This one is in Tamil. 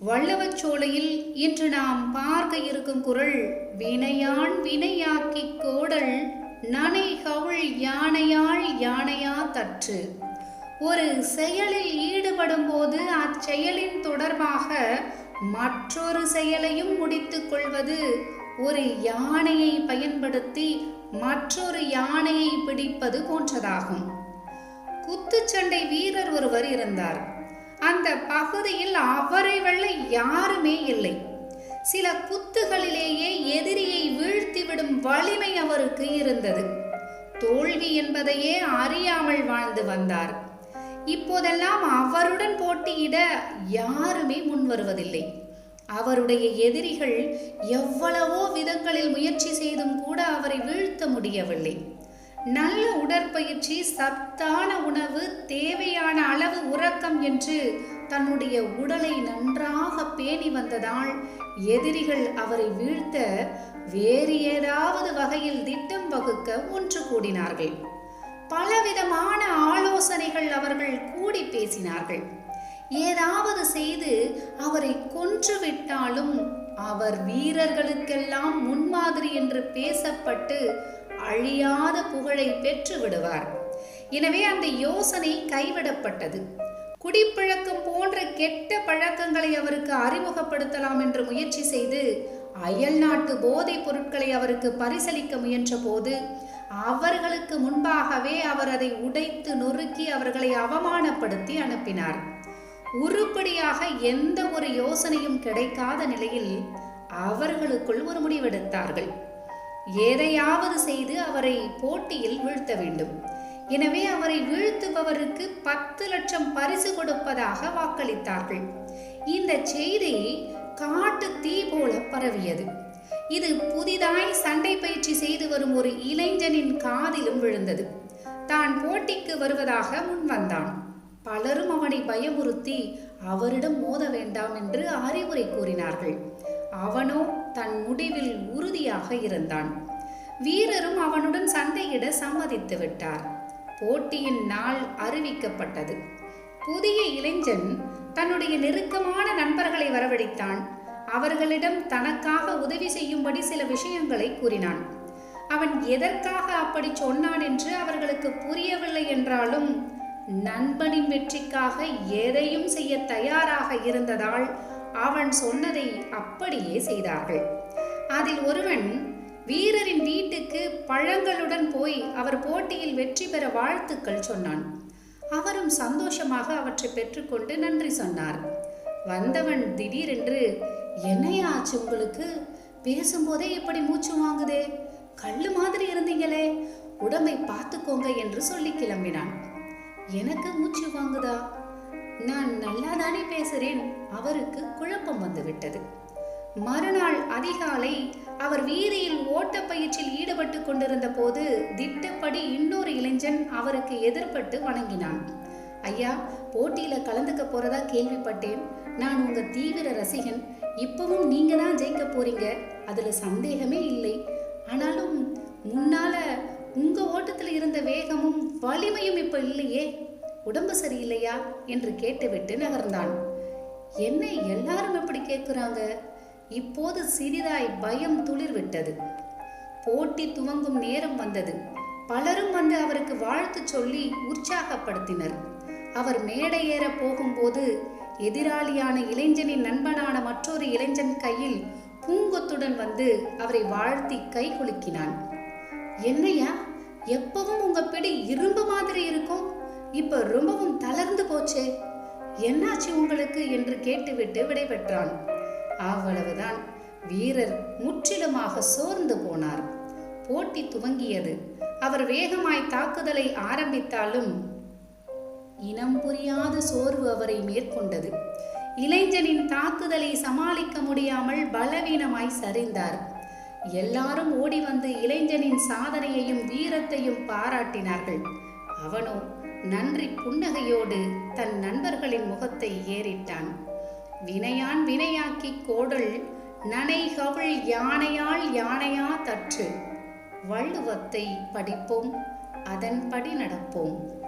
வல்லவச்சோலையில் இன்று நாம் பார்க்க இருக்கும் குரல் வினையான் வினையாக்கி கோடல் நனை கவுள் யானையாள் யானையா தற்று ஒரு செயலில் ஈடுபடும் போது அச்செயலின் தொடர்பாக மற்றொரு செயலையும் முடித்துக் கொள்வது ஒரு யானையை பயன்படுத்தி மற்றொரு யானையை பிடிப்பது போன்றதாகும். குத்துச்சண்டை வீரர் ஒருவர் இருந்தார். அந்த பகுதியில் அவரை வெல்ல யாருமே இல்லை. சில குத்துகளிலேயே எதிரியை வீழ்த்திவிடும் வலிமை அவருக்கு இருந்தது. தோல்வி என்பதையே அறியாமல் வாழ்ந்து வந்தார். இப்போதெல்லாம் அவருடன் போட்டியிட யாருமே முன் வருவதில்லை அவருடைய எதிரிகள் எவ்வளவோ விதங்களில் முயற்சி செய்தும் கூட அவரை வீழ்த்த முடியவில்லை. நல்ல உடற்பயிற்சி சத்தான உணவு தேவையான அளவு உறக்கம் என்று தன்னுடைய உடலை நன்றாக பேணி வந்ததால் எதிரிகள் அவரை வீழ்த்த வேறு ஏதாவது வகையில் திட்டம் வகுக்க ஒன்று கூடினார்கள். பலவிதமான ஆலோசனைகள் அவர்கள் கூடி பேசினார்கள். ஏதாவது செய்து அவரை கொன்றுவிட்டாலும் அவர் வீரர்களுக்கெல்லாம் முன்மாதிரி என்று பேசப்பட்டு அழியாத புகழை பெற்று விடுவார். எனவே அந்த யோசனை கைவிடப்பட்டது. குடிப்பழக்கம் போன்ற கெட்ட பழக்கங்களை அவருக்கு அறிமுகப்படுத்தலாம் என்று முயற்சி செய்து அயல் நாட்டு போதைப் பொருட்களை அவருக்கு பரிசளிக்க முயன்ற போது அவர்களுக்கு முன்பாகவே அவர் அதை உடைத்து நொறுக்கி அவர்களை அவமானப்படுத்தி அனுப்பினார். உருப்படியாக எந்த ஒரு யோசனையும் கிடைக்காத நிலையில் அவர்களுக்குள் ஒரு முடிவெடுத்தார்கள். எதையாவது செய்து அவரை போட்டியில் வீழ்த்த வேண்டும். எனவே அவரை வீழ்த்துபவருக்கு பத்து லட்சம் பரிசு கொடுப்பதாக வாக்களித்தார்கள். இந்த செய்தி காட்டு தீ போல பரவியது. இது புதிதாய் சண்டை பயிற்சி செய்து வரும் ஒரு இளைஞனின் காதிலும் விழுந்தது. தான் போட்டிக்கு வருவதாக முன் வந்தான் பலரும் அவனை பயமுறுத்தி அவரிடம் மோத வேண்டாம் என்று அறிவுரை கூறினார்கள். அவனோ தன் முடிவில் உறுதியாக இருந்தான். வீரரும் அவனுடன் சண்டையிட சம்மதித்து விட்டார். போட்டியின் நாள் அறிவிக்கப்பட்டது. புதிய இளைஞன் தன்னுடைய நெருக்கமான நண்பர்களை வரவழைத்தான். அவர்களிடம் தனக்காக உதவி செய்யும்படி சில விஷயங்களை கூறினான். அவன் எதற்காக அப்படி சொன்னான் என்று அவர்களுக்கு புரியவில்லை என்றாலும் நண்பனின் வெற்றிக்காக எதையும் செய்ய தயாராக இருந்ததால் அவன் சொன்னதை அப்படியே செய்தார்கள். அதில் ஒருவன் வீரரின் வீட்டுக்கு பழங்களுடன் போய் அவர் போட்டியில் வெற்றி பெற வாழ்த்துக்கள் சொன்னான். அவரும் சந்தோஷமாக அவற்றை பெற்றுக்கொண்டு நன்றி சொன்னார். வந்தவன் திடீரென்று என்னையா ஆச்சு உங்களுக்கு? பேசும்போதே இப்படி மூச்சு வாங்குதே? கல்லு மாதிரி இருந்தீங்களே? உடம்பை பார்த்துக்கோங்க என்று சொல்லி கிளம்பினான். எனக்கு மூச்சு வாங்குதா? நான் நல்லாதானே பேசுறேன் அவருக்கு குழப்பம் வந்துவிட்டது. மறுநாள் அதிகாலை அவர் வீதியில் ஓட்டப்பயிற்சியில் ஈடுபட்டு கொண்டிருந்த போது திட்டப்படி இன்னொரு இளைஞன் அவருக்கு எதிர்பட்டு வணங்கினான். ஐயா போட்டியில கலந்துக்க போறதா கேள்விப்பட்டேன். நான் உங்க தீவிர ரசிகன். இப்பவும் நீங்க தான் ஜெயிக்க போறீங்க. அதுல சந்தேகமே இல்லை. ஆனாலும் முன்னால உங்க ஓட்டத்தில் இருந்த வேகமும் வலிமையும் இப்ப இல்லையே. உடம்பு சரியில்லையா? என்று கேட்டுவிட்டு நகர்ந்தான். என்ன எல்லாரும் எப்படி கேட்குறாங்க இப்போது சிறிதாய் பயம் துளிர் விட்டது போட்டி துவங்கும் நேரம் வந்தது. பலரும் வந்து அவருக்கு வாழ்த்து சொல்லி உற்சாகப்படுத்தினர். அவர் மேடை ஏற போகும்போது எதிராளியான இளைஞனின் நண்பனான மற்றொரு இளைஞன் கையில் பூங்கொத்துடன் வந்து அவரை வாழ்த்தி கை குலுக்கினான். என்னையா எப்பவும் உங்க பிடி இரும்பு மாதிரி இருக்கும். இப்ப ரொம்பவும் தளர்ந்து போச்சே. என்னாச்சு உங்களுக்கு? என்று கேட்டுவிட்டு விடைபெற்றான். அவ்வளவுதான். வீரர் முற்றிலுமாக சோர்ந்து போனார். போட்டி துவங்கியது. அவர் வேகமாய் தாக்குதலை ஆரம்பித்தாலும் இனம் புரியாத சோர்வு அவரை மேற்கொண்டது. இளைஞனின் தாக்குதலை சமாளிக்க முடியாமல் பலவீனமாய் சரிந்தார். எல்லாரும் ஓடி வந்து இளைஞனின் சாதனையையும் வீரத்தையும் பாராட்டினார்கள். அவனோ நன்றி புன்னகையோடு தன் நண்பர்களின் முகத்தை ஏறிட்டான். வினையான் வினையாக்கி கோடல் நனைகவுள் யானையால் யானையா தற்று. வள்ளுவத்தை படிப்போம் அதன்படி நடப்போம்.